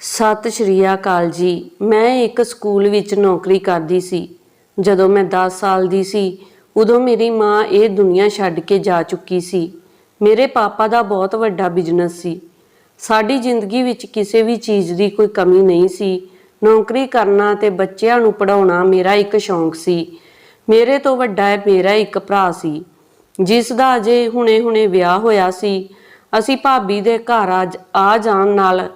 ਸਤਿ ਸ਼੍ਰੀ ਅਕਾਲ ਜੀ। ਮੈਂ ਇੱਕ ਸਕੂਲ ਵਿੱਚ ਨੌਕਰੀ ਕਰਦੀ ਸੀ। ਜਦੋਂ ਮੈਂ 10 ਸਾਲ ਦੀ ਸੀ, ਉਦੋਂ ਮੇਰੀ ਮਾਂ ਇਹ ਦੁਨੀਆ ਛੱਡ ਕੇ ਜਾ ਚੁੱਕੀ ਸੀ। ਮੇਰੇ ਪਾਪਾ ਦਾ ਬਹੁਤ ਵੱਡਾ ਬਿਜ਼ਨਸ ਸੀ। ਸਾਡੀ ਜ਼ਿੰਦਗੀ ਵਿੱਚ ਕਿਸੇ ਵੀ ਚੀਜ਼ ਦੀ ਕੋਈ ਕਮੀ ਨਹੀਂ ਸੀ। ਨੌਕਰੀ ਕਰਨਾ ਤੇ ਬੱਚਿਆਂ ਨੂੰ ਪੜਾਉਣਾ ਮੇਰਾ ਇੱਕ ਸ਼ੌਂਕ ਸੀ। ਮੇਰੇ ਤੋਂ ਵੱਡਾ ਹੈ ਮੇਰਾ ਇੱਕ ਭਰਾ ਸੀ। ਜਿਸ ਦਾ ਅਜੇ ਹੁਣੇ-ਹੁਣੇ ਵਿਆਹ ਹੋਇਆ ਸੀ। ਅਸੀਂ ਭਾਬੀ ਦੇ ਘਰ ਅੱਜ ਆ ਜਾਣ ਨਾਲ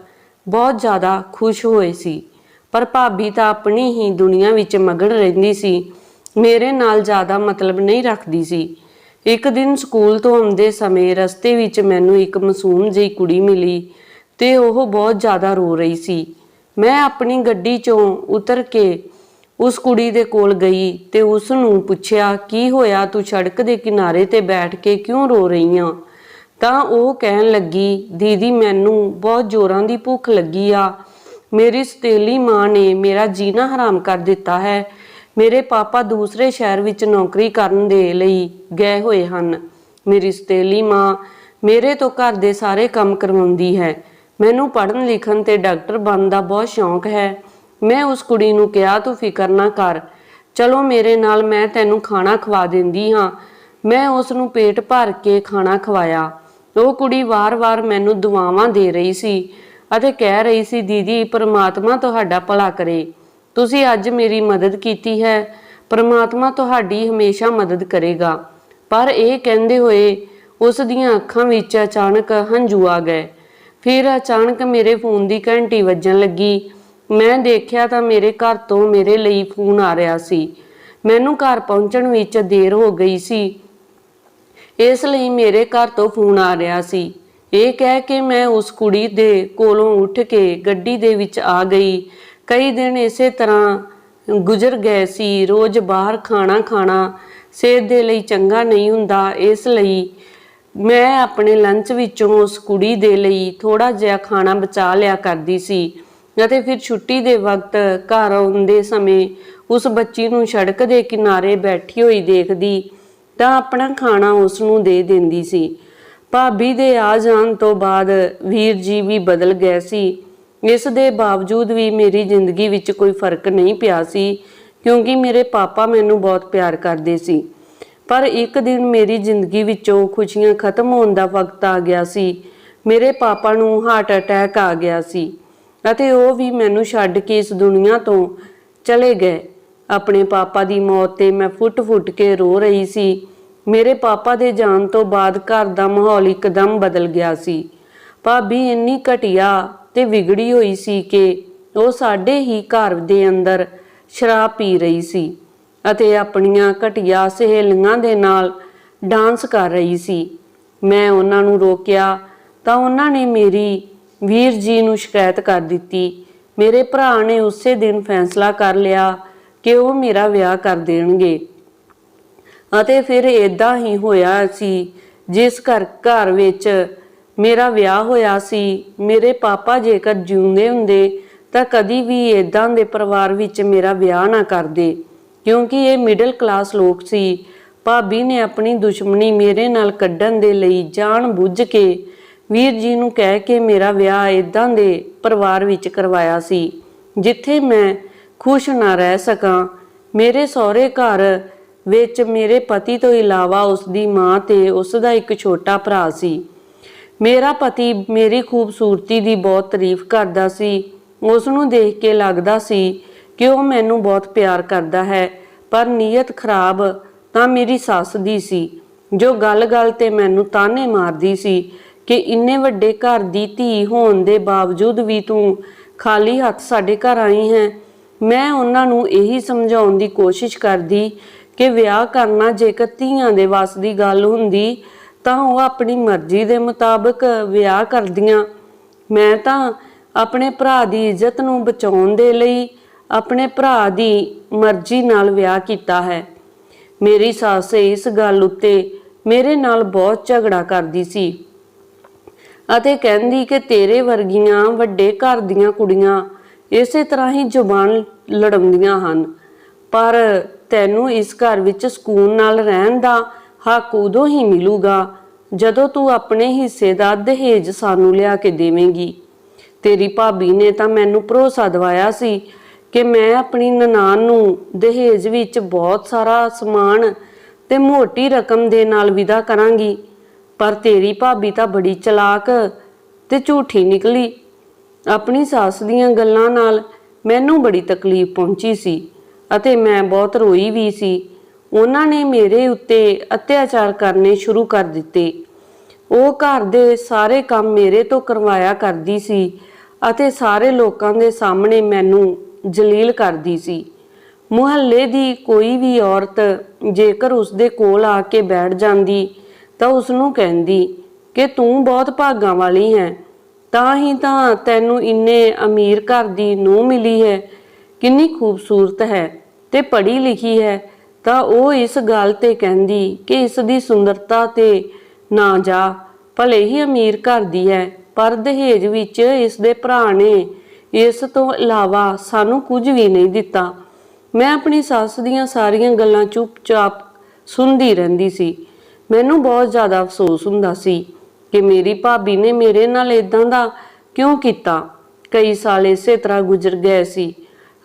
ਬਹੁਤ ਜ਼ਿਆਦਾ ਖੁਸ਼ ਹੋਏ ਸੀ। ਪਰ ਭਾਬੀ ਤਾਂ ਆਪਣੀ ਹੀ ਦੁਨੀਆ ਵਿੱਚ ਮਗਨ ਰਹਿੰਦੀ ਸੀ। ਮੇਰੇ ਨਾਲ ਜ਼ਿਆਦਾ ਮਤਲਬ ਨਹੀਂ ਰੱਖਦੀ ਸੀ। ਇੱਕ ਦਿਨ ਸਕੂਲ ਤੋਂ ਆਉਂਦੇ ਸਮੇਂ ਰਸਤੇ ਵਿੱਚ ਮੈਨੂੰ ਇੱਕ ਮਾਸੂਮ ਜਿਹੀ ਕੁੜੀ ਮਿਲੀ ਤੇ ਉਹ ਬਹੁਤ ਜ਼ਿਆਦਾ ਰੋ ਰਹੀ ਸੀ। ਮੈਂ ਆਪਣੀ ਗੱਡੀ ਚੋਂ ਉਤਰ ਕੇ ਉਸ ਕੁੜੀ ਦੇ ਕੋਲ ਗਈ ਤੇ ਉਸ ਨੂੰ ਪੁੱਛਿਆ, ਕੀ ਹੋਇਆ? ਤੂੰ ਸੜਕ ਦੇ ਕਿਨਾਰੇ ਤੇ ਬੈਠ ਕੇ ਕਿਉਂ ਰੋ ਰਹੀ ਆਂ ਤਾਂ ਉਹ ਕਹਿਣ ਲੱਗੀ, ਦੀਦੀ, ਮੈਨੂੰ ਬਹੁਤ ਜ਼ੋਰਾਂ ਦੀ ਭੁੱਖ ਲੱਗੀ ਆ। ਮੇਰੀ ਸਤੇਲੀ ਮਾਂ ਨੇ ਮੇਰਾ ਜੀਣਾ ਹਰਾਮ ਕਰ ਦਿੱਤਾ ਹੈ। ਮੇਰੇ ਪਾਪਾ ਦੂਸਰੇ ਸ਼ਹਿਰ ਵਿੱਚ ਨੌਕਰੀ ਕਰਨ ਦੇ ਲਈ ਗਏ ਹੋਏ ਹਨ। ਮੇਰੀ ਸਤੇਲੀ ਮਾਂ ਮੇਰੇ ਤੋਂ ਘਰ ਦੇ ਸਾਰੇ ਕੰਮ ਕਰਵਾਉਂਦੀ ਹੈ। ਮੈਨੂੰ ਪੜ੍ਹਨ ਲਿਖਣ ਤੇ ਡਾਕਟਰ ਬਣਨ ਦਾ ਬਹੁਤ ਸ਼ੌਂਕ ਹੈ। ਮੈਂ ਉਸ ਕੁੜੀ ਨੂੰ ਕਿਹਾ, ਤੂੰ ਫਿਕਰ ਨਾ ਕਰ। ਚਲੋ ਮੇਰੇ ਨਾਲ ਮੈਂ ਤੈਨੂੰ ਖਾਣਾ ਖਵਾ ਦਿੰਦੀ ਹਾਂ। ਮੈਂ ਉਸ ਨੂੰ ਪੇਟ ਭਰ ਕੇ ਖਾਣਾ ਖਵਾਇਆ। ਉਹ ਕੁੜੀ ਵਾਰ-ਵਾਰ ਮੈਨੂੰ ਦੁਆਵਾਂ ਦੇ ਰਹੀ ਸੀ ਅਤੇ ਕਹਿ ਰਹੀ ਸੀ, ਦੀਦੀ, ਪਰਮਾਤਮਾ ਤੁਹਾਡਾ ਭਲਾ ਕਰੇ। ਤੁਸੀਂ ਅੱਜ ਮੇਰੀ ਮਦਦ ਕੀਤੀ ਹੈ। ਪਰਮਾਤਮਾ ਤੁਹਾਡੀ ਹਮੇਸ਼ਾ ਮਦਦ ਕਰੇਗਾ। ਪਰ ਇਹ ਕਹਿੰਦੇ ਹੋਏ ਉਸ ਦੀਆਂ ਅੱਖਾਂ ਵਿੱਚ ਅਚਾਨਕ ਹੰਝੂ ਆ ਗਏ। ਫਿਰ ਅਚਾਨਕ ਮੇਰੇ ਫੋਨ ਦੀ ਘੰਟੀ ਵੱਜਣ ਲੱਗੀ। ਮੈਂ ਦੇਖਿਆ ਤਾਂ ਮੇਰੇ ਘਰ ਤੋਂ ਮੇਰੇ ਲਈ ਫੋਨ ਆ ਰਿਹਾ ਸੀ। ਮੈਨੂੰ ਘਰ ਪਹੁੰਚਣ ਵਿੱਚ ਦੇਰ ਹੋ ਗਈ ਸੀ। ਇਸ ਲਈ ਮੇਰੇ ਘਰ ਤੋਂ ਫੋਨ ਆ ਰਿਹਾ ਸੀ। ਇਹ ਕਹਿ ਕੇ ਮੈਂ ਉਸ ਕੁੜੀ ਦੇ ਕੋਲੋਂ ਉੱਠ ਕੇ ਗੱਡੀ ਦੇ ਵਿੱਚ ਆ ਗਈ। ਕਈ ਦਿਨ ਇਸੇ ਤਰ੍ਹਾਂ ਗੁਜ਼ਰ ਗਏ ਸੀ। ਰੋਜ਼ ਬਾਹਰ ਖਾਣਾ ਖਾਣਾ ਸਿਹਤ ਦੇ ਲਈ ਚੰਗਾ ਨਹੀਂ ਹੁੰਦਾ। ਇਸ ਲਈ ਮੈਂ ਆਪਣੇ ਲੰਚ ਵਿੱਚੋਂ ਉਸ ਕੁੜੀ ਦੇ ਲਈ ਥੋੜਾ ਜਿਹਾ ਖਾਣਾ ਬਚਾ ਲਿਆ ਕਰਦੀ ਸੀ ਅਤੇ ਫਿਰ ਛੁੱਟੀ ਦੇ ਵਕਤ ਘਰ ਆਉਂਦੇ ਸਮੇਂ ਉਸ ਬੱਚੀ ਨੂੰ ਸੜਕ ਦੇ ਕਿਨਾਰੇ ਬੈਠੀ ਹੋਈ ਦੇਖਦੀ ਤਾਂ ਆਪਣਾ ਖਾਣਾ ਉਸ ਨੂੰ ਦੇ ਦਿੰਦੀ ਸੀ। ਭਾਬੀ ਦੇ ਆ ਜਾਣ ਤੋਂ ਬਾਅਦ ਵੀਰ ਜੀ ਵੀ ਬਦਲ ਗਏ ਸੀ। ਇਸ ਦੇ ਬਾਵਜੂਦ ਵੀ ਮੇਰੀ ਜ਼ਿੰਦਗੀ ਵਿੱਚ ਕੋਈ ਫ਼ਰਕ ਨਹੀਂ ਪਿਆ ਸੀ, ਕਿਉਂਕਿ ਮੇਰੇ ਪਾਪਾ ਮੈਨੂੰ ਬਹੁਤ ਪਿਆਰ ਕਰਦੇ ਸੀ। ਪਰ ਇੱਕ ਦਿਨ ਮੇਰੀ ਜ਼ਿੰਦਗੀ ਵਿੱਚੋਂ ਖੁਸ਼ੀਆਂ ਖਤਮ ਹੋਣ ਦਾ ਵਕਤ ਆ ਗਿਆ ਸੀ। ਮੇਰੇ ਪਾਪਾ ਨੂੰ ਹਾਰਟ ਅਟੈਕ ਆ ਗਿਆ ਸੀ ਅਤੇ ਉਹ ਵੀ ਮੈਨੂੰ ਛੱਡ ਕੇ ਇਸ ਦੁਨੀਆ ਤੋਂ ਚਲੇ ਗਏ। ਆਪਣੇ ਪਾਪਾ ਦੀ ਮੌਤ ਤੇ ਮੈਂ ਫੁੱਟ-ਫੁੱਟ ਕੇ ਰੋ ਰਹੀ ਸੀ। ਮੇਰੇ ਪਾਪਾ ਦੇ ਜਾਣ ਤੋਂ ਬਾਅਦ ਘਰ ਦਾ ਮਾਹੌਲ ਇੱਕਦਮ ਬਦਲ ਗਿਆ ਸੀ। ਭਾਬੀ ਇੰਨੀ ਘਟੀਆ ਤੇ ਵਿਗੜੀ ਹੋਈ ਸੀ ਕਿ ਉਹ ਸਾਡੇ ਹੀ ਘਰ ਦੇ ਅੰਦਰ ਸ਼ਰਾਬ ਪੀ ਰਹੀ ਸੀ ਅਤੇ ਆਪਣੀਆਂ ਘਟੀਆ ਸਹੇਲੀਆਂ ਦੇ ਨਾਲ ਡਾਂਸ ਕਰ ਰਹੀ ਸੀ। ਮੈਂ ਉਹਨਾਂ ਨੂੰ ਰੋਕਿਆ ਤਾਂ ਉਹਨਾਂ ਨੇ ਮੇਰੀ ਵੀਰ ਜੀ ਨੂੰ ਸ਼ਿਕਾਇਤ ਕਰ ਦਿੱਤੀ। ਮੇਰੇ ਭਰਾ ਨੇ ਉਸੇ ਦਿਨ ਫੈਸਲਾ ਕਰ ਲਿਆ ਕਿ ਉਹ ਮੇਰਾ ਵਿਆਹ ਕਰ ਦੇਣਗੇ। ਅਤੇ ਫਿਰ ਇਦਾਂ ਹੀ ਹੋਇਆ ਸੀ, ਜਿਸ ਘਰ ਘਰ ਵਿੱਚ ਮੇਰਾ ਵਿਆਹ ਹੋਇਆ ਸੀ, ਮੇਰੇ ਪਾਪਾ ਜੇਕਰ ਜਿਉਂਦੇ ਹੁੰਦੇ ਤਾਂ ਕਦੀ ਵੀ ਇਦਾਂ ਦੇ ਪਰਿਵਾਰ ਵਿੱਚ ਮੇਰਾ ਵਿਆਹ ਨਾ ਕਰਦੇ, ਕਿਉਂਕਿ ਇਹ ਮਿਡਲ ਕਲਾਸ ਲੋਕ ਸੀ। ਭਾਬੀ ਨੇ ਆਪਣੀ ਦੁਸ਼ਮਣੀ ਮੇਰੇ ਨਾਲ ਕੱਢਣ ਦੇ ਲਈ ਜਾਣ ਬੁੱਝ ਕੇ ਵੀਰ ਜੀ ਨੂੰ ਕਹਿ ਕੇ ਮੇਰਾ ਵਿਆਹ ਇਦਾਂ ਦੇ ਪਰਿਵਾਰ ਵਿੱਚ ਕਰਵਾਇਆ ਸੀ, ਜਿੱਥੇ ਮੈਂ ਖੁਸ਼ ਨਾ ਰਹਿ ਸਕਾਂ। ਮੇਰੇ ਸਹੁਰੇ ਘਰ ਵਿੱਚ ਮੇਰੇ ਪਤੀ ਤੋਂ ਇਲਾਵਾ ਉਸ ਦੀ ਮਾਂ ਤੇ ਉਸ ਦਾ ਇੱਕ ਛੋਟਾ ਭਰਾ ਸੀ। ਮੇਰਾ ਪਤੀ ਮੇਰੀ ਖੂਬਸੂਰਤੀ ਦੀ ਬਹੁਤ ਤਾਰੀਫ ਕਰਦਾ ਸੀ। ਉਸ ਨੂੰ ਦੇਖ ਕੇ ਲੱਗਦਾ ਸੀ ਕਿ ਉਹ ਮੈਨੂੰ ਬਹੁਤ ਪਿਆਰ ਕਰਦਾ ਹੈ, ਪਰ ਨੀਅਤ ਖਰਾਬ ਤਾਂ ਮੇਰੀ ਸੱਸ ਦੀ ਸੀ, ਜੋ ਗੱਲ-ਗੱਲ ਤੇ ਮੈਨੂੰ ਤਾਨੇ ਮਾਰਦੀ ਸੀ ਕਿ ਇੰਨੇ ਵੱਡੇ ਘਰ ਦੀ ਧੀ ਹੋਣ ਦੇ ਬਾਵਜੂਦ ਵੀ ਤੂੰ ਖਾਲੀ ਹੱਥ ਸਾਡੇ ਘਰ ਆਈ ਹੈ। ਮੈਂ ਉਹਨਾਂ ਨੂੰ ਇਹੀ ਸਮਝਾਉਣ ਦੀ ਕੋਸ਼ਿਸ਼ ਕਰਦੀ ਕਿ ਵਿਆਹ ਕਰਨਾ ਜੇਕਰ ਧੀਆਂ ਦੇ ਵੱਸ ਦੀ ਗੱਲ ਹੁੰਦੀ, ਤਾਂ ਉਹ ਆਪਣੀ ਮਰਜ਼ੀ ਦੇ ਮੁਤਾਬਕ ਵਿਆਹ ਕਰਦੀਆਂ। ਮੈਂ ਤਾਂ ਆਪਣੇ ਭਰਾ ਦੀ ਇੱਜ਼ਤ ਨੂੰ ਬਚਾਉਣ ਦੇ ਲਈ ਆਪਣੇ ਭਰਾ ਦੀ ਮਰਜ਼ੀ ਨਾਲ ਵਿਆਹ ਕੀਤਾ ਹੈ। ਮੇਰੀ ਸੱਸ ਇਸ ਗੱਲ ਉੱਤੇ ਮੇਰੇ ਨਾਲ ਬਹੁਤ ਝਗੜਾ ਕਰਦੀ ਸੀ ਅਤੇ ਕਹਿੰਦੀ ਕਿ ਤੇਰੇ ਵਰਗੀਆਂ ਵੱਡੇ ਘਰ ਦੀਆਂ ਕੁੜੀਆਂ ਇਸੇ ਤਰ੍ਹਾਂ ਹੀ ਜ਼ੁਬਾਨ ਲੜਾਉਂਦੀਆਂ ਹਨ। ਪਰ ਤੈਨੂੰ ਇਸ ਘਰ ਵਿੱਚ ਸਕੂਨ ਨਾਲ ਰਹਿਣ ਦਾ ਹੱਕ ਉਦੋਂ ਹੀ ਮਿਲੂਗਾ ਜਦੋਂ ਤੂੰ ਆਪਣੇ ਹਿੱਸੇ ਦਾ ਦਹੇਜ ਸਾਨੂੰ ਲਿਆ ਕੇ ਦੇਵੇਂਗੀ। ਤੇਰੀ ਭਾਬੀ ਨੇ ਤਾਂ ਮੈਨੂੰ ਭਰੋਸਾ ਦਿਵਾਇਆ ਸੀ ਕਿ ਮੈਂ ਆਪਣੀ ਨਨਾਣ ਨੂੰ ਦਹੇਜ ਵਿੱਚ ਬਹੁਤ ਸਾਰਾ ਸਮਾਨ ਤੇ ਮੋਟੀ ਰਕਮ ਦੇ ਨਾਲ ਵਿਦਾ ਕਰਾਂਗੀ। ਪਰ ਤੇਰੀ ਭਾਬੀ ਤਾਂ ਬੜੀ ਚਲਾਕ ਤੇ ਝੂਠੀ ਨਿਕਲੀ। ਆਪਣੀ ਸੱਸ ਦੀਆਂ ਗੱਲਾਂ ਨਾਲ ਮੈਨੂੰ ਬੜੀ ਤਕਲੀਫ ਪਹੁੰਚੀ ਸੀ ਅਤੇ ਮੈਂ ਬਹੁਤ ਰੋਈ ਵੀ ਸੀ। ਉਹਨਾਂ ਨੇ ਮੇਰੇ ਉੱਤੇ ਅਤਿਆਚਾਰ ਕਰਨੇ ਸ਼ੁਰੂ ਕਰ ਦਿੱਤੇ। ਉਹ ਘਰ ਦੇ ਸਾਰੇ ਕੰਮ ਮੇਰੇ ਤੋਂ ਕਰਵਾਇਆ ਕਰਦੀ ਸੀ ਅਤੇ ਸਾਰੇ ਲੋਕਾਂ ਦੇ ਸਾਹਮਣੇ ਮੈਨੂੰ ਜਲੀਲ ਕਰਦੀ ਸੀ। ਮੁਹੱਲੇ ਦੀ ਕੋਈ ਵੀ ਔਰਤ ਜੇਕਰ ਉਸਦੇ ਕੋਲ ਆ ਕੇ ਬੈਠ ਜਾਂਦੀ ਤਾਂ ਉਸ ਨੂੰ ਕਹਿੰਦੀ ਕਿ ਤੂੰ ਬਹੁਤ ਭਾਗਾਂ ਵਾਲੀ ਹੈ। ਤਾਂ ਹੀ ਤਾਂ ਤੈਨੂੰ ਇੰਨੇ ਅਮੀਰ ਘਰ ਦੀ ਨੂੰ ਮਿਲੀ ਹੈ। ਕਿੰਨੀ ਖੂਬਸੂਰਤ ਹੈ ਤੇ ਪੜ੍ਹੀ ਲਿਖੀ ਹੈ। ਤਾਂ ਉਹ ਇਸ ਗੱਲ ਤੇ ਕਹਿੰਦੀ ਕਿ ਇਸ ਦੀ ਸੁੰਦਰਤਾ ਤੇ ਨਾ ਜਾ। ਭਲੇ ਹੀ ਅਮੀਰ ਘਰ ਦੀ ਹੈ, ਪਰ ਦਹੇਜ ਵਿੱਚ ਇਸ ਦੇ ਭਰਾ ਨੇ ਇਸ ਤੋਂ ਇਲਾਵਾ ਸਾਨੂੰ ਕੁਝ ਵੀ ਨਹੀਂ ਦਿੱਤਾ। ਮੈਂ ਆਪਣੀ ਸੱਸ ਦੀਆਂ ਸਾਰੀਆਂ ਗੱਲਾਂ ਚੁੱਪਚਾਪ ਸੁਣਦੀ ਰਹਿੰਦੀ ਸੀ। ਮੈਨੂੰ ਬਹੁਤ ਜ਼ਿਆਦਾ ਅਫਸੋਸ ਹੁੰਦਾ ਸੀ ਕਿ ਮੇਰੀ ਭਾਬੀ ਨੇ ਮੇਰੇ ਨਾਲ ਇਦਾਂ ਦਾ ਕਿਉਂ ਕੀਤਾ? ਕਈ ਸਾਲ ਇਸੇ ਤਰ੍ਹਾਂ ਗੁਜ਼ਰ ਗਏ ਸੀ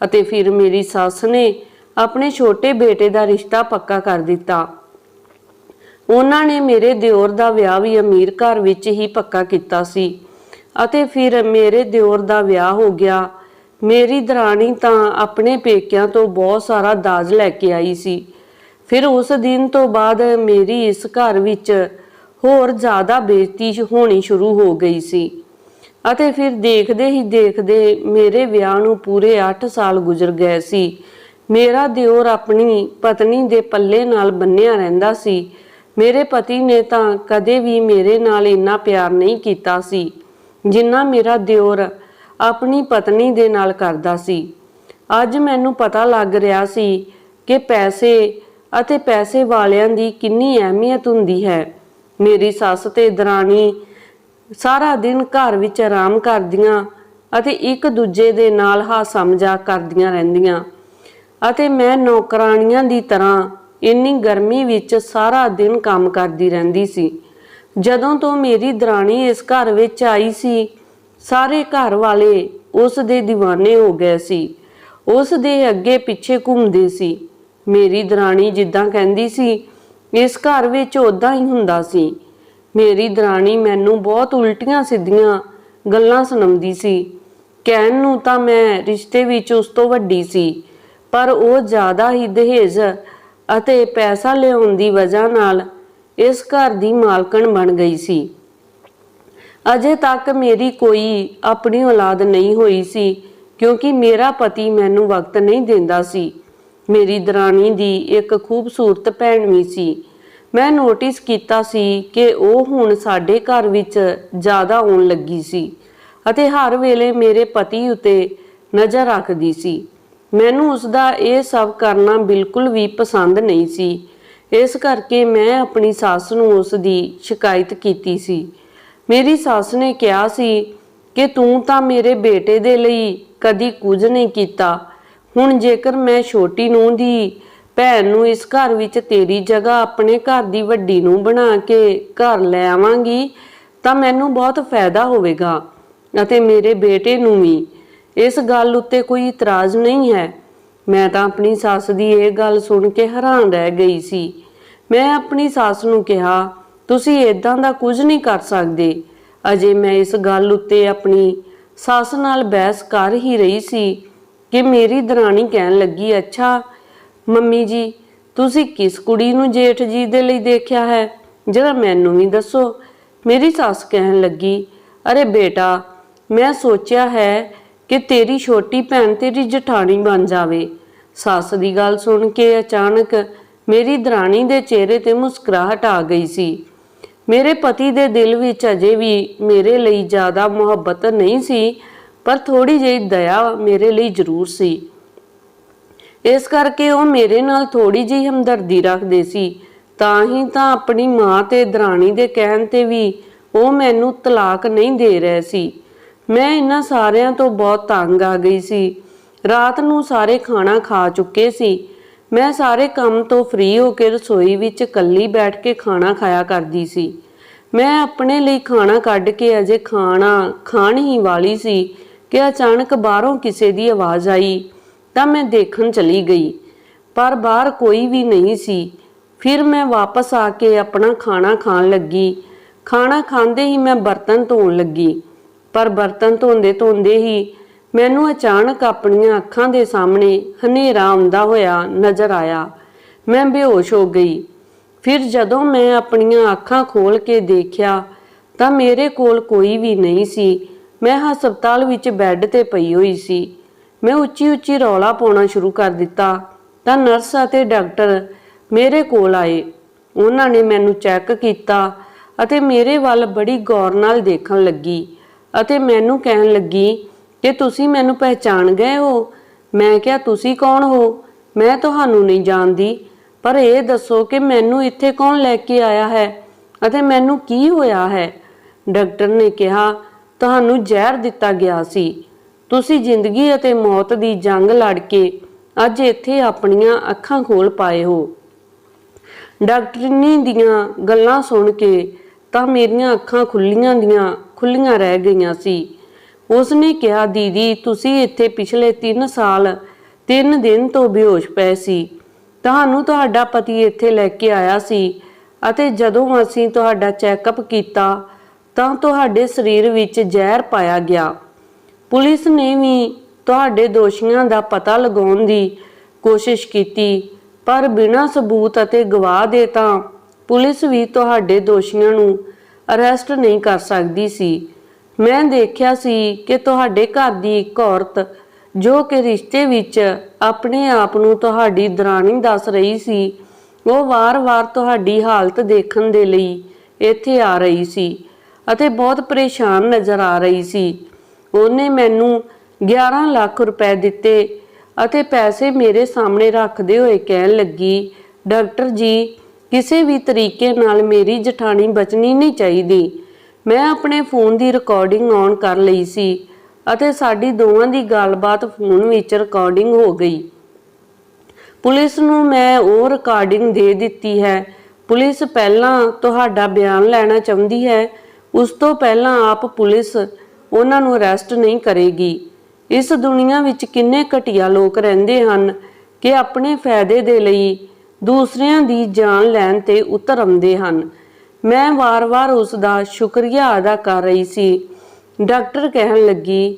ਅਤੇ ਫਿਰ ਮੇਰੀ ਸੱਸ ਨੇ ਆਪਣੇ ਛੋਟੇ ਬੇਟੇ ਦਾ ਰਿਸ਼ਤਾ ਪੱਕਾ ਕਰ ਦਿੱਤਾ। ਉਹਨਾਂ ਨੇ ਮੇਰੇ ਦਿਓਰ ਦਾ ਵਿਆਹ ਵੀ ਅਮੀਰ ਘਰ ਵਿੱਚ ਹੀ ਪੱਕਾ ਕੀਤਾ ਸੀ ਅਤੇ ਫਿਰ ਮੇਰੇ ਦਿਓਰ ਦਾ ਵਿਆਹ ਹੋ ਗਿਆ। ਮੇਰੀ ਦਰਾਣੀ ਤਾਂ ਆਪਣੇ ਪੇਕਿਆਂ ਤੋਂ ਬਹੁਤ ਸਾਰਾ ਦਾਜ ਲੈ ਕੇ ਆਈ ਸੀ। ਫਿਰ ਉਸ ਦਿਨ ਤੋਂ ਬਾਅਦ ਮੇਰੀ ਇਸ ਘਰ ਵਿੱਚ ਹੋਰ ਜ਼ਿਆਦਾ ਬੇਇੱਜ਼ਤੀ ਹੋਣੀ ਸ਼ੁਰੂ ਹੋ ਗਈ ਸੀ। ਅਤੇ ਫਿਰ ਦੇਖਦੇ ਹੀ ਦੇਖਦੇ ਮੇਰੇ ਵਿਆਹ ਨੂੰ ਪੂਰੇ 8 ਸਾਲ ਗੁਜ਼ਰ ਗਏ ਸੀ। ਮੇਰਾ ਦਿਓਰ ਆਪਣੀ ਪਤਨੀ ਦੇ ਪੱਲੇ ਨਾਲ ਬੰਨਿਆ ਰਹਿੰਦਾ ਸੀ। ਮੇਰੇ ਪਤੀ ਨੇ ਤਾਂ ਕਦੇ ਵੀ ਮੇਰੇ ਨਾਲ ਇੰਨਾ ਪਿਆਰ ਨਹੀਂ ਕੀਤਾ ਸੀ, ਜਿੰਨਾ ਮੇਰਾ ਦਿਓਰ ਆਪਣੀ ਪਤਨੀ ਦੇ ਨਾਲ ਕਰਦਾ ਸੀ। ਅੱਜ ਮੈਨੂੰ ਪਤਾ ਲੱਗ ਰਿਹਾ ਸੀ ਕਿ ਪੈਸੇ ਅਤੇ ਪੈਸੇ ਵਾਲਿਆਂ ਦੀ ਕਿੰਨੀ ਅਹਿਮੀਅਤ ਹੁੰਦੀ ਹੈ। ਮੇਰੀ ਸੱਸ ਤੇ ਦਰਾਣੀ ਸਾਰਾ ਦਿਨ ਘਰ ਵਿੱਚ ਆਰਾਮ ਕਰਦੀਆਂ ਅਤੇ ਇੱਕ ਦੂਜੇ ਦੇ ਨਾਲ ਹਾਸਾ ਮਜ਼ਾਕ ਕਰਦੀਆਂ ਰਹਿੰਦੀਆਂ। ਅਤੇ ਮੈਂ ਨੌਕਰਾਣੀਆਂ ਦੀ ਤਰ੍ਹਾਂ ਇੰਨੀ ਗਰਮੀ ਵਿੱਚ ਸਾਰਾ ਦਿਨ ਕੰਮ ਕਰਦੀ ਰਹਿੰਦੀ ਸੀ। ਜਦੋਂ ਤੋਂ ਮੇਰੀ ਦਰਾਣੀ ਇਸ ਘਰ ਵਿੱਚ ਆਈ ਸੀ, ਸਾਰੇ ਘਰ ਵਾਲੇ ਉਸ ਦੇ دیਵਾਨੇ ਹੋ ਗਏ ਸੀ। ਉਸ ਦੇ ਅੱਗੇ ਪਿੱਛੇ ਘੁੰਮਦੇ ਸੀ। ਮੇਰੀ ਦਰਾਣੀ ਜਿੱਦਾਂ ਕਹਿੰਦੀ ਸੀ ਇਸ ਘਰ ਵਿੱਚ ਉਦਾਂ ਹੀ ਹੁੰਦਾ ਸੀ। ਮੇਰੀ ਦਰਾਣੀ ਮੈਨੂੰ ਬਹੁਤ ਉਲਟੀਆਂ ਸਿੱਧੀਆਂ ਗੱਲਾਂ ਸੁਣਾਉਂਦੀ ਸੀ। ਕਹਿਣ ਨੂੰ ਤਾਂ ਮੈਂ ਰਿਸ਼ਤੇ ਵਿੱਚ ਉਸ ਤੋਂ ਵੱਡੀ ਸੀ, ਪਰ ਉਹ ਜ਼ਿਆਦਾ ਹੀ ਦਹੇਜ ਅਤੇ ਪੈਸਾ ਲਿਆਉਣ ਦੀ ਵਜ੍ਹਾ ਨਾਲ ਇਸ ਘਰ ਦੀ ਮਾਲਕਣ ਬਣ ਗਈ ਸੀ। ਅਜੇ ਤੱਕ ਮੇਰੀ ਕੋਈ ਆਪਣੀ ਔਲਾਦ ਨਹੀਂ ਹੋਈ ਸੀ, ਕਿਉਂਕਿ ਮੇਰਾ ਪਤੀ ਮੈਨੂੰ ਵਕਤ ਨਹੀਂ ਦਿੰਦਾ ਸੀ। ਮੇਰੀ ਦਰਾਣੀ ਦੀ ਇੱਕ ਖੂਬਸੂਰਤ ਭੈਣ ਵੀ ਸੀ। ਮੈਂ ਨੋਟਿਸ ਕੀਤਾ ਸੀ ਕਿ ਉਹ ਹੁਣ ਸਾਡੇ ਘਰ ਵਿੱਚ ਜ਼ਿਆਦਾ ਆਉਣ ਲੱਗੀ ਸੀ ਅਤੇ ਹਰ ਵੇਲੇ ਮੇਰੇ ਪਤੀ ਉਤੇ ਨਜ਼ਰ ਰੱਖਦੀ ਸੀ। ਮੈਨੂੰ ਉਸ ਦਾ ਇਹ ਸਭ ਕਰਨਾ ਬਿਲਕੁਲ ਵੀ ਪਸੰਦ ਨਹੀਂ ਸੀ। ਇਸ ਕਰਕੇ ਮੈਂ ਆਪਣੀ ਸੱਸ ਨੂੰ ਉਸ ਦੀ ਸ਼ਿਕਾਇਤ ਕੀਤੀ ਸੀ। ਮੇਰੀ ਸੱਸ ਨੇ ਕਿਹਾ ਸੀ ਕਿ ਤੂੰ ਤਾਂ ਮੇਰੇ ਬੇਟੇ ਦੇ ਲਈ ਕਦੀ ਕੁਝ ਨਹੀਂ ਕੀਤਾ ਹੁਣ ਜੇਕਰ ਮੈਂ ਛੋਟੀ ਨੂੰ ਦੀ ਭੈਣ ਨੂੰ ਇਸ ਘਰ ਵਿੱਚ ਤੇਰੀ ਜਗ੍ਹਾ ਆਪਣੇ ਘਰ ਦੀ ਵੱਡੀ ਨੂੰ ਬਣਾ ਕੇ ਘਰ ਲੈ ਆਵਾਂਗੀ, ਤਾਂ ਮੈਨੂੰ ਬਹੁਤ ਫਾਇਦਾ ਹੋਵੇਗਾ ਅਤੇ ਮੇਰੇ ਬੇਟੇ ਨੂੰ ਵੀ। ਇਸ ਗੱਲ ਉੱਤੇ ਕੋਈ ਇਤਰਾਜ਼ ਨਹੀਂ ਹੈ। ਮੈਂ ਤਾਂ ਆਪਣੀ ਸੱਸ ਦੀ ਇਹ ਗੱਲ ਸੁਣ ਕੇ ਹੈਰਾਨ ਰਹਿ ਗਈ ਸੀ। ਮੈਂ ਆਪਣੀ ਸੱਸ ਨੂੰ ਕਿਹਾ, ਤੁਸੀਂ ਇਦਾਂ ਦਾ ਕੁਝ ਨਹੀਂ ਕਰ ਸਕਦੇ। ਅਜੇ ਮੈਂ ਇਸ ਗੱਲ ਉੱਤੇ ਆਪਣੀ ਸੱਸ ਨਾਲ ਬਹਿਸ ਕਰ ਹੀ ਰਹੀ ਸੀ। ਕਿ ਮੇਰੀ ਦਰਾਣੀ ਕਹਿਣ ਲੱਗੀ, ਅੱਛਾ, ਮੰਮੀ ਜੀ, ਤੁਸੀਂ ਕਿਸ ਕੁੜੀ ਨੂੰ ਜੇਠ ਜੀ ਦੇ ਲਈ ਦੇਖਿਆ ਹੈ? ਜਰਾ ਮੈਨੂੰ ਵੀ ਦੱਸੋ। ਮੇਰੀ ਸੱਸ ਕਹਿਣ ਲੱਗੀ, ਅਰੇ ਬੇਟਾ, ਮੈਂ ਸੋਚਿਆ ਹੈ ਕਿ ਤੇਰੀ ਛੋਟੀ ਭੈਣ ਤੇਰੀ ਜਠਾਣੀ ਬਣ ਜਾਵੇ। ਸੱਸ ਦੀ ਗੱਲ ਸੁਣ ਕੇ ਅਚਾਨਕ ਮੇਰੀ ਦਰਾਣੀ ਦੇ ਚਿਹਰੇ ਤੇ ਮੁਸਕਰਾਹਟ ਆ ਗਈ ਸੀ। ਮੇਰੇ ਪਤੀ ਦੇ ਦਿਲ ਵਿੱਚ ਅਜੇ ਵੀ ਮੇਰੇ ਲਈ ਜ਼ਿਆਦਾ ਮੁਹੱਬਤ ਨਹੀਂ ਸੀ ਪਰ ਥੋੜੀ ਜਿਹੀ ਦਇਆ ਮੇਰੇ ਲਈ ਜ਼ਰੂਰ ਸੀ। ਇਸ ਕਰਕੇ ਉਹ ਮੇਰੇ ਨਾਲ ਥੋੜੀ ਜਿਹੀ ਹਮਦਰਦੀ ਰੱਖਦੇ ਸੀ। ਤਾਂ ਹੀ ਤਾਂ ਆਪਣੀ ਮਾਂ ਤੇ ਦਰਾਣੀ ਦੇ ਕਹਿਣ ਤੇ ਵੀ ਉਹ ਮੈਨੂੰ ਤਲਾਕ ਨਹੀਂ ਦੇ ਰਹੇ ਸੀ। ਮੈਂ ਇਹਨਾਂ ਸਾਰਿਆਂ ਤੋਂ ਬਹੁਤ ਤੰਗ ਆ ਗਈ ਸੀ। ਰਾਤ ਨੂੰ ਸਾਰੇ ਖਾਣਾ ਖਾ ਚੁੱਕੇ ਸੀ। ਮੈਂ ਸਾਰੇ ਕੰਮ ਤੋਂ ਫ੍ਰੀ ਹੋ ਕੇ ਰਸੋਈ ਵਿੱਚ ਇਕੱਲੀ ਬੈਠ ਕੇ ਖਾਣਾ ਖਾਇਆ ਕਰਦੀ ਸੀ। ਮੈਂ ਆਪਣੇ ਲਈ ਖਾਣਾ ਕੱਢ ਕੇ ਅਜੇ ਖਾਣਾ ਖਾਣ ਹੀ ਵਾਲੀ ਸੀ। ਕਿ ਅਚਾਨਕ ਬਾਹਰੋਂ ਕਿਸੇ ਦੀ ਆਵਾਜ਼ ਆਈ ਤਾਂ ਮੈਂ ਦੇਖਣ ਚਲੀ ਗਈ। ਪਰ ਬਾਹਰ ਕੋਈ ਵੀ ਨਹੀਂ ਸੀ। ਫਿਰ ਮੈਂ ਵਾਪਸ ਆ ਕੇ ਆਪਣਾ ਖਾਣਾ ਖਾਣ ਲੱਗੀ। ਖਾਣਾ ਖਾਂਦੇ ਹੀ ਮੈਂ ਬਰਤਨ ਧੋਣ ਲੱਗੀ। ਪਰ ਬਰਤਨ ਧੋਂਦੇ ਧੋਂਦੇ ਹੀ ਮੈਨੂੰ ਅਚਾਨਕ ਆਪਣੀਆਂ ਅੱਖਾਂ ਦੇ ਸਾਹਮਣੇ ਹਨੇਰਾ ਆਉਂਦਾ ਹੋਇਆ ਨਜ਼ਰ ਆਇਆ। ਮੈਂ ਬੇਹੋਸ਼ ਹੋ ਗਈ। ਫਿਰ ਜਦੋਂ ਮੈਂ ਆਪਣੀਆਂ ਅੱਖਾਂ ਖੋਲ ਕੇ ਦੇਖਿਆ ਤਾਂ ਮੇਰੇ ਕੋਲ ਕੋਈ ਵੀ ਨਹੀਂ ਸੀ। ਮੈਂ ਹਸਪਤਾਲ ਵਿੱਚ ਬੈੱਡ ਤੇ ਪਈ ਹੋਈ ਸੀ। ਮੈਂ ਉੱਚੀ ਉੱਚੀ ਰੌਲਾ ਪਾਉਣਾ ਸ਼ੁਰੂ ਕਰ ਦਿੱਤਾ। ਤਾਂ ਨਰਸ ਅਤੇ ਡਾਕਟਰ ਮੇਰੇ ਕੋਲ ਆਏ। ਉਹਨਾਂ ਨੇ ਮੈਨੂੰ ਚੈੱਕ ਕੀਤਾ ਅਤੇ ਮੇਰੇ ਵੱਲ ਬੜੀ ਗੌਰ ਨਾਲ ਦੇਖਣ ਲੱਗੀ ਅਤੇ ਮੈਨੂੰ ਕਹਿਣ ਲੱਗੀ ਕਿ ਤੁਸੀਂ ਮੈਨੂੰ ਪਹਿਚਾਣ ਗਏ ਹੋ, ਮੈਂ ਕਿਹਾ, ਤੁਸੀਂ ਕੌਣ ਹੋ? ਮੈਂ ਤੁਹਾਨੂੰ ਨਹੀਂ ਜਾਣਦੀ। ਪਰ ਇਹ ਦੱਸੋ ਕਿ ਮੈਨੂੰ ਇੱਥੇ ਕੌਣ ਲੈ ਕੇ ਆਇਆ ਹੈ ਅਤੇ ਮੈਨੂੰ ਕੀ ਹੋਇਆ ਹੈ? ਡਾਕਟਰ ਨੇ ਕਿਹਾ ਤੁਹਾਨੂੰ ਜ਼ਹਿਰ ਦਿੱਤਾ ਗਿਆ ਸੀ। ਤੁਸੀਂ ਜ਼ਿੰਦਗੀ ਅਤੇ ਮੌਤ ਦੀ ਜੰਗ ਲੜ ਕੇ ਅੱਜ ਇੱਥੇ ਆਪਣੀਆਂ ਅੱਖਾਂ ਖੋਲ ਪਾਏ ਹੋ। ਡਾਕਟਰਨੀ ਦੀਆਂ ਗੱਲਾਂ ਸੁਣ ਕੇ ਤਾਂ ਮੇਰੀਆਂ ਅੱਖਾਂ ਖੁੱਲੀਆਂ ਦੀਆਂ ਖੁੱਲੀਆਂ ਰਹਿ ਗਈਆਂ ਸੀ। ਉਸਨੇ ਕਿਹਾ, ਦੀਦੀ, ਤੁਸੀਂ ਇੱਥੇ ਪਿਛਲੇ 3 ਸਾਲ 3 ਦਿਨ ਤੋਂ ਬੇਹੋਸ਼ ਪਏ ਸੀ। ਤੁਹਾਨੂੰ ਤੁਹਾਡਾ ਪਤੀ ਇੱਥੇ ਲੈ ਕੇ ਆਇਆ ਸੀ ਅਤੇ ਜਦੋਂ ਅਸੀਂ ਤੁਹਾਡਾ ਚੈੱਕਅਪ ਕੀਤਾ ਤਾਂ ਤੁਹਾਡੇ ਸਰੀਰ ਵਿੱਚ ਜ਼ਹਿਰ ਪਾਇਆ ਗਿਆ। ਪੁਲਿਸ ਨੇ ਵੀ ਤੁਹਾਡੇ ਦੋਸ਼ੀਆਂ ਦਾ ਪਤਾ ਲਗਾਉਣ ਦੀ ਕੋਸ਼ਿਸ਼ ਕੀਤੀ, ਪਰ ਬਿਨਾਂ ਸਬੂਤ ਅਤੇ ਗਵਾਹ ਦੇ ਤਾਂ ਪੁਲਿਸ ਵੀ ਤੁਹਾਡੇ ਦੋਸ਼ੀਆਂ ਨੂੰ ਅਰੈਸਟ ਨਹੀਂ ਕਰ ਸਕਦੀ ਸੀ। ਮੈਂ ਦੇਖਿਆ ਸੀ ਕਿ ਤੁਹਾਡੇ ਘਰ ਦੀ ਇੱਕ ਔਰਤ, ਜੋ ਕਿ ਰਿਸ਼ਤੇ ਵਿੱਚ ਆਪਣੇ ਆਪ ਨੂੰ ਤੁਹਾਡੀ ਦਰਾਣੀ ਦੱਸ ਰਹੀ ਸੀ, ਉਹ ਵਾਰ-ਵਾਰ ਤੁਹਾਡੀ ਹਾਲਤ ਦੇਖਣ ਦੇ ਲਈ ਇੱਥੇ ਆ ਰਹੀ ਸੀ। ਅਤੇ ਬਹੁਤ ਪਰੇਸ਼ਾਨ ਨਜ਼ਰ ਆ ਰਹੀ ਸੀ। ਉਹਨੇ ਮੈਨੂੰ 11 ਲੱਖ ਰੁਪਏ ਦਿੱਤੇ ਅਤੇ ਪੈਸੇ ਮੇਰੇ ਸਾਹਮਣੇ ਰੱਖਦੇ ਹੋਏ ਕਹਿਣ ਲੱਗੀ, ਡਾਕਟਰ ਜੀ, ਕਿਸੇ ਵੀ ਤਰੀਕੇ ਨਾਲ ਮੇਰੀ ਜਠਾਣੀ ਬਚਣੀ ਨਹੀਂ ਚਾਹੀਦੀ। ਮੈਂ ਆਪਣੇ ਫੋਨ ਦੀ ਰਿਕਾਰਡਿੰਗ ਔਨ ਕਰ ਲਈ ਸੀ ਅਤੇ ਸਾਡੀ ਦੋਵਾਂ ਦੀ ਗੱਲਬਾਤ ਫੋਨ ਵਿੱਚ ਰਿਕਾਰਡਿੰਗ ਹੋ ਗਈ। ਪੁਲਿਸ ਨੂੰ ਮੈਂ ਉਹ ਰਿਕਾਰਡਿੰਗ ਦੇ ਦਿੱਤੀ ਹੈ। ਪੁਲਿਸ ਪਹਿਲਾਂ ਤੁਹਾਡਾ ਬਿਆਨ ਲੈਣਾ ਚਾਹੁੰਦੀ ਹੈ ਉਸ ਤੋਂ ਪਹਿਲਾਂ ਆਪ ਪੁਲਿਸ ਉਹਨਾਂ ਨੂੰ ਅਰੈਸਟ ਨਹੀਂ ਕਰੇਗੀ। ਇਸ ਦੁਨੀਆ ਵਿੱਚ ਕਿੰਨੇ ਘਟੀਆ ਲੋਕ ਰਹਿੰਦੇ ਹਨ ਕਿ ਆਪਣੇ ਫਾਇਦੇ ਦੇ ਲਈ ਦੂਸਰਿਆਂ ਦੀ ਜਾਨ ਲੈਣ ਤੇ ਉਤਰ ਆਉਂਦੇ ਹਨ। ਮੈਂ ਵਾਰ-ਵਾਰ ਉਸ ਦਾ ਸ਼ੁਕਰੀਆ ਅਦਾ ਕਰ ਰਹੀ ਸੀ। ਡਾਕਟਰ ਕਹਿਣ ਲੱਗੀ,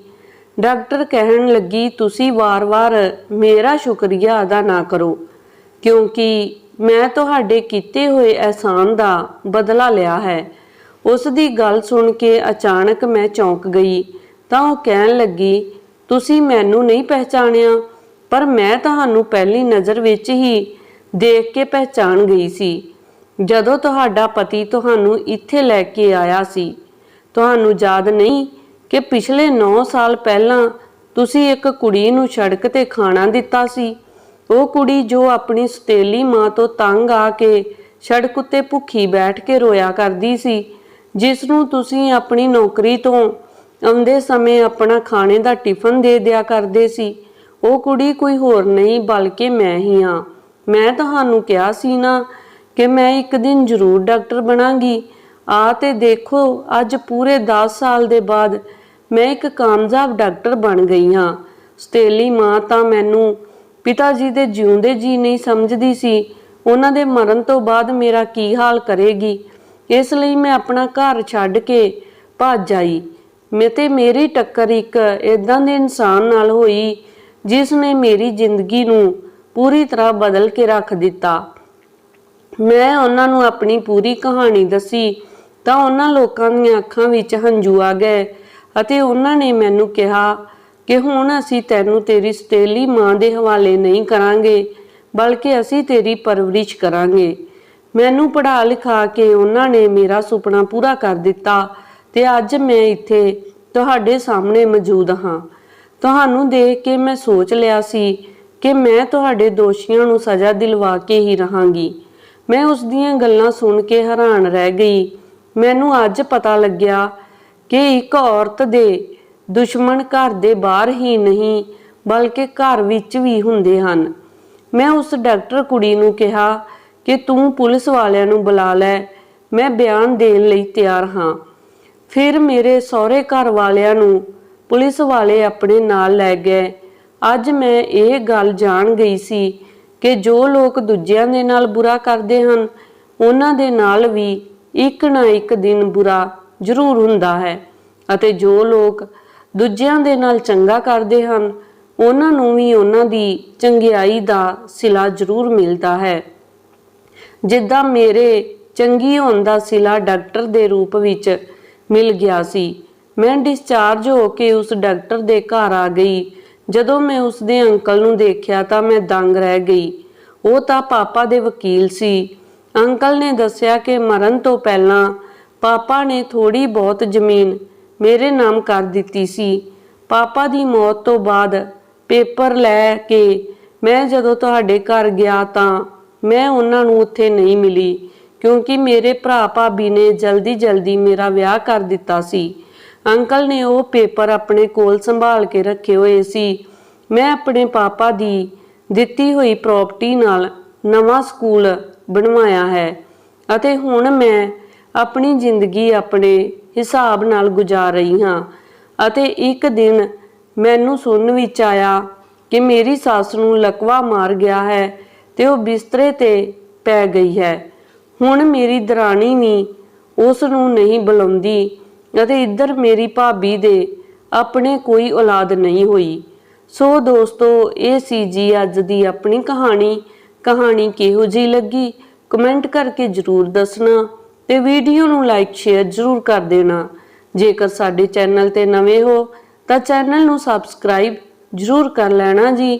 ਡਾਕਟਰ ਕਹਿਣ ਲੱਗੀ, ਤੁਸੀਂ ਵਾਰ-ਵਾਰ ਮੇਰਾ ਸ਼ੁਕਰੀਆ ਅਦਾ ਨਾ ਕਰੋ, ਕਿਉਂਕਿ ਮੈਂ ਤੁਹਾਡੇ ਕੀਤੇ ਹੋਏ ਅਹਿਸਾਨ ਦਾ ਬਦਲਾ ਲਿਆ ਹੈ। ਉਸ ਦੀ ਗੱਲ ਸੁਣ ਕੇ ਅਚਾਨਕ ਮੈਂ ਚੌਂਕ ਗਈ। ਤਾਂ ਉਹ ਕਹਿਣ ਲੱਗੀ, ਤੁਸੀਂ ਮੈਨੂੰ ਨਹੀਂ ਪਹਿਚਾਣਿਆ, ਪਰ ਮੈਂ ਤੁਹਾਨੂੰ ਪਹਿਲੀ ਨਜ਼ਰ ਵਿੱਚ ਹੀ ਦੇਖ ਕੇ ਪਹਿਚਾਣ ਗਈ ਸੀ। ਜਦੋਂ ਤੁਹਾਡਾ ਪਤੀ ਤੁਹਾਨੂੰ ਇੱਥੇ ਲੈ ਕੇ ਆਇਆ ਸੀ, ਤੁਹਾਨੂੰ ਯਾਦ ਨਹੀਂ ਕਿ ਪਿਛਲੇ 9 ਸਾਲ ਪਹਿਲਾਂ ਤੁਸੀਂ ਇੱਕ ਕੁੜੀ ਨੂੰ ਸੜਕ ਤੇ ਖਾਣਾ ਦਿੱਤਾ ਸੀ? ਉਹ ਕੁੜੀ ਜੋ ਆਪਣੀ ਸਤੇਲੀ ਮਾਂ ਤੋਂ ਤੰਗ ਆ ਕੇ ਸੜਕ ਉੱਤੇ ਭੁੱਖੀ ਬੈਠ ਕੇ ਰੋਇਆ ਕਰਦੀ ਸੀ ਜਿਸ ਨੂੰ ਤੁਸੀਂ ਆਪਣੀ ਨੌਕਰੀ ਤੋਂ ਆਉਂਦੇ ਸਮੇਂ ਆਪਣਾ ਖਾਣੇ ਦਾ ਟਿਫਨ ਦੇ ਦਿਆ ਕਰਦੇ ਸੀ। ਉਹ ਕੁੜੀ ਕੋਈ ਹੋਰ ਨਹੀਂ ਬਲਕਿ ਮੈਂ ਹੀ ਹਾਂ। ਮੈਂ ਤੁਹਾਨੂੰ ਕਿਹਾ ਸੀ ਨਾ ਕਿ ਮੈਂ ਇੱਕ ਦਿਨ ਜ਼ਰੂਰ ਡਾਕਟਰ ਬਣਾਂਗੀ। ਆ ਤੇ ਦੇਖੋ, ਅੱਜ ਪੂਰੇ 10 ਸਾਲ ਦੇ ਬਾਅਦ ਮੈਂ ਇੱਕ ਕਾਮਯਾਬ ਡਾਕਟਰ ਬਣ ਗਈ ਹਾਂ। ਸਤੇਲੀ ਮਾਂ ਤਾਂ ਮੈਨੂੰ ਪਿਤਾ ਜੀ ਦੇ ਜਿਉਂਦੇ ਜੀ ਨਹੀਂ ਸਮਝਦੀ ਸੀ। ਉਹਨਾਂ ਦੇ ਮਰਨ ਤੋਂ ਬਾਅਦ ਮੇਰਾ ਕੀ ਹਾਲ ਕਰੇਗੀ? ਇਸ ਲਈ ਮੈਂ ਆਪਣਾ ਘਰ ਛੱਡ ਕੇ ਭੱਜ ਆਈ। ਮੈਂ ਤੇ ਮੇਰੀ ਟੱਕਰ ਇੱਕ ਇਦਾਂ ਦੇ ਇਨਸਾਨ ਨਾਲ ਹੋਈ, ਜਿਸ ਨੇ ਮੇਰੀ ਜ਼ਿੰਦਗੀ ਨੂੰ ਪੂਰੀ ਤਰ੍ਹਾਂ ਬਦਲ ਕੇ ਰੱਖ ਦਿੱਤਾ। ਮੈਂ ਉਹਨਾਂ ਨੂੰ ਆਪਣੀ ਪੂਰੀ ਕਹਾਣੀ ਦੱਸੀ ਤਾਂ ਉਹਨਾਂ ਲੋਕਾਂ ਦੀਆਂ ਅੱਖਾਂ ਵਿੱਚ ਹੰਝੂ ਆ ਗਏ ਅਤੇ ਉਹਨਾਂ ਨੇ ਮੈਨੂੰ ਕਿਹਾ ਕਿ ਹੁਣ ਅਸੀਂ ਤੈਨੂੰ ਤੇਰੀ ਸਤੇਲੀ ਮਾਂ ਦੇ ਹਵਾਲੇ ਨਹੀਂ ਕਰਾਂਗੇ, ਬਲਕਿ ਅਸੀਂ ਤੇਰੀ ਪਰਵਰਿਸ਼ ਕਰਾਂਗੇ। ਮੈਨੂੰ ਪੜ੍ਹਾ ਲਿਖਾ ਕੇ ਉਹਨਾਂ ਨੇ ਮੇਰਾ ਸੁਪਨਾ ਪੂਰਾ ਕਰ ਦਿੱਤਾ ਤੇ ਅੱਜ ਮੈਂ ਇੱਥੇ ਤੁਹਾਡੇ ਸਾਹਮਣੇ ਮੌਜੂਦ ਹਾਂ। ਤੁਹਾਨੂੰ ਦੇਖ ਕੇ ਮੈਂ ਸੋਚ ਲਿਆ ਸੀ ਕਿ ਮੈਂ ਤੁਹਾਡੇ ਦੋਸ਼ੀਆਂ ਨੂੰ ਸਜ਼ਾ ਦਿਲਵਾ ਕੇ ਹੀ ਰਹਾਂਗੀ। ਮੈਂ ਉਸ ਦੀਆਂ ਗੱਲਾਂ ਸੁਣ ਕੇ ਹੈਰਾਨ ਰਹਿ ਗਈ। ਮੈਨੂੰ ਅੱਜ ਪਤਾ ਲੱਗਿਆ ਕਿ ਇੱਕ ਔਰਤ ਦੇ ਦੁਸ਼ਮਣ ਘਰ ਦੇ ਬਾਹਰ ਹੀ ਨਹੀਂ, ਬਲਕਿ ਘਰ ਵਿੱਚ ਵੀ ਹੁੰਦੇ ਹਨ। ਮੈਂ ਉਸ ਡਾਕਟਰ ਕੁੜੀ ਨੂੰ ਕਿਹਾ ਕਿ ਤੂੰ ਪੁਲਿਸ ਵਾਲਿਆਂ ਨੂੰ ਬੁਲਾ ਲੈ, ਮੈਂ ਬਿਆਨ ਦੇਣ ਲਈ ਤਿਆਰ ਹਾਂ। ਫਿਰ ਮੇਰੇ ਸਹੁਰੇ ਘਰ ਵਾਲਿਆਂ ਨੂੰ ਪੁਲਿਸ ਵਾਲੇ ਆਪਣੇ ਨਾਲ ਲੈ ਗਏ। ਅੱਜ ਮੈਂ ਇਹ ਗੱਲ ਜਾਣ ਗਈ ਸੀ ਕਿ ਜੋ ਲੋਕ ਦੂਜਿਆਂ ਦੇ ਨਾਲ ਬੁਰਾ ਕਰਦੇ ਹਨ, ਉਹਨਾਂ ਦੇ ਨਾਲ ਵੀ ਇੱਕ ਨਾ ਇੱਕ ਦਿਨ ਬੁਰਾ ਜ਼ਰੂਰ ਹੁੰਦਾ ਹੈ ਅਤੇ ਜੋ ਲੋਕ ਦੂਜਿਆਂ ਦੇ ਨਾਲ ਚੰਗਾ ਕਰਦੇ ਹਨ, ਉਹਨਾਂ ਨੂੰ ਵੀ ਉਹਨਾਂ ਦੀ ਚੰਗਿਆਈ ਦਾ ਸਿਲਾ ਜ਼ਰੂਰ ਮਿਲਦਾ ਹੈ। ਜਿੱਦਾਂ ਮੇਰੇ ਚੰਗੀ ਹੋਣ ਦਾ ਸਿਲਾ ਡਾਕਟਰ ਦੇ ਰੂਪ ਵਿੱਚ ਮਿਲ ਗਿਆ ਸੀ। ਮੈਂ ਡਿਸਚਾਰਜ ਹੋ ਕੇ ਉਸ ਡਾਕਟਰ ਦੇ ਘਰ ਆ ਗਈ। ਜਦੋਂ ਮੈਂ ਉਸ ਦੇ ਅੰਕਲ ਨੂੰ ਦੇਖਿਆ ਤਾਂ ਮੈਂ ਦੰਗ ਰਹਿ ਗਈ। ਉਹ ਤਾਂ ਪਾਪਾ ਦੇ ਵਕੀਲ ਸੀ। ਅੰਕਲ ਨੇ ਦੱਸਿਆ ਕਿ ਮਰਨ ਤੋਂ ਪਹਿਲਾਂ ਪਾਪਾ ਨੇ ਥੋੜੀ ਬਹੁਤ ਜ਼ਮੀਨ ਮੇਰੇ ਨਾਮ ਕਰ ਦਿੱਤੀ ਸੀ। ਪਾਪਾ ਦੀ ਮੌਤ ਤੋਂ ਬਾਅਦ ਪੇਪਰ ਲੈ ਕੇ ਮੈਂ ਜਦੋਂ ਤੁਹਾਡੇ ਘਰ ਗਿਆ ਤਾਂ ਮੈਂ ਉਹਨਾਂ ਨੂੰ ਉੱਥੇ ਨਹੀਂ ਮਿਲੀ, ਕਿਉਂਕਿ ਮੇਰੇ ਭਰਾ ਭਾਬੀ ਨੇ ਜਲਦੀ ਜਲਦੀ ਮੇਰਾ ਵਿਆਹ ਕਰ ਦਿੱਤਾ ਸੀ। ਅੰਕਲ ਨੇ ਉਹ ਪੇਪਰ ਆਪਣੇ ਕੋਲ ਸੰਭਾਲ ਕੇ ਰੱਖੇ ਹੋਏ ਸੀ। ਮੈਂ ਆਪਣੇ ਪਾਪਾ ਦੀ ਦਿੱਤੀ ਹੋਈ ਪ੍ਰਾਪਰਟੀ ਨਾਲ ਨਵਾਂ ਸਕੂਲ ਬਣਵਾਇਆ ਹੈ ਅਤੇ ਹੁਣ ਮੈਂ ਆਪਣੀ ਜ਼ਿੰਦਗੀ ਆਪਣੇ ਹਿਸਾਬ ਨਾਲ ਗੁਜ਼ਾਰ ਰਹੀ ਹਾਂ ਅਤੇ ਇੱਕ ਦਿਨ ਮੈਨੂੰ ਸੁਣਨ ਵਿੱਚ ਆਇਆ ਕਿ ਮੇਰੀ ਸੱਸ ਨੂੰ ਲਕਵਾ ਮਾਰ ਗਿਆ ਹੈ ਤੇ ਉਹ ਬਿਸਤਰੇ ਤੇ ਪੈ ਗਈ ਹੈ। ਹੁਣ ਮੇਰੀ ਦਰਾਣੀ ਵੀ ਉਸ ਨੂੰ ਨਹੀਂ ਬੁਲਾਉਂਦੀ ਅਤੇ ਇੱਧਰ ਮੇਰੀ ਭਾਬੀ ਦੇ ਆਪਣੇ ਕੋਈ ਔਲਾਦ ਨਹੀਂ ਹੋਈ। ਸੋ ਦੋਸਤੋ, ਇਹ ਸੀ ਜੀ ਅੱਜ ਦੀ ਆਪਣੀ ਕਹਾਣੀ। ਕਹਾਣੀ ਕਿਹੋ ਜੀ ਲੱਗੀ? ਕਮੈਂਟ ਕਰਕੇ ਜਰੂਰ ਦੱਸਣਾ ਤੇ ਵੀਡੀਓ ਨੂੰ ਲਾਈਕ, ਸ਼ੇਅਰ ਜਰੂਰ ਕਰ ਦੇਣਾ। ਜੇਕਰ ਸਾਡੇ ਚੈਨਲ ਤੇ ਨਵੇਂ ਹੋ ਤਾਂ ਚੈਨਲ ਨੂੰ ਸਬਸਕ੍ਰਾਈਬ ਜਰੂਰ ਕਰ ਲੈਣਾ ਜੀ।